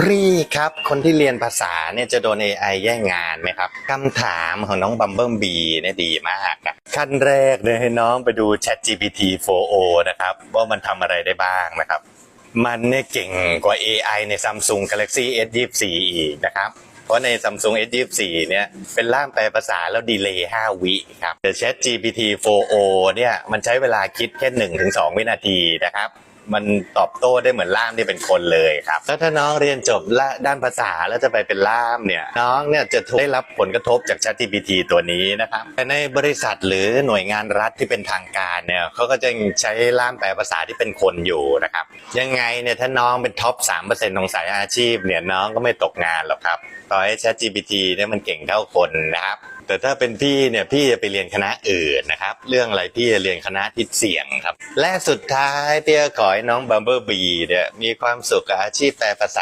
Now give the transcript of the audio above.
พี่ครับ คนที่เรียนภาษาเนี่ยจะโดน AI แย่งงานไหมครับคำถามของน้องบัมเบิลบีเนี่ยดีมากอะขั้นแรกเนี่ยให้น้องไปดู ChatGPT 4o นะครับ ว่ามันทำอะไรได้บ้างนะครับ มันเนี่ยเก่งกว่า AI ใน Samsung Galaxy S24 อีกนะครับเพราะใน Samsung S24 เนี่ยเป็นล่ามแปลภาษาแล้วดีเลย์ 5 วิครับแต่ Chat GPT 4o เนี่ยมันใช้เวลาคิดแค่ 1-2 วินาทีนะครับ มันตอบโต้ได้เหมือนล่ามที่เป็นคนเลยครับแล้วถ้าน้องเรียนจบละด้านภาษาแล้วจะไปเป็นล่ามเนี่ยน้องเนี่ยจะได้รับผลกระทบจาก ChatGPT ตัวนี้นะครับแต่ในบริษัทหรือหน่วยงานรัฐที่เป็นทางการเนี่ยเขาก็จะใช้ล่ามแปลภาษาที่เป็นคนอยู่นะครับยังไงเนี่ยถ้าน้องเป็นท็อป3%ของสายอาชีพเนี่ยน้องก็ไม่ตกงานหรอกครับต่อให้ ChatGPT เนี่ยมันเก่งเท่าคนนะครับ แต่ถ้าเป็นพี่เนี่ยพี่จะไปเรียนคณะอื่นนะครับ เรื่องอะไรพี่จะเรียนคณะที่เสี่ยงครับ และสุดท้ายพี่ก็ขอให้น้องบัมเบอร์บีเนี่ยมีความสุขกับอาชีพแปลภาษา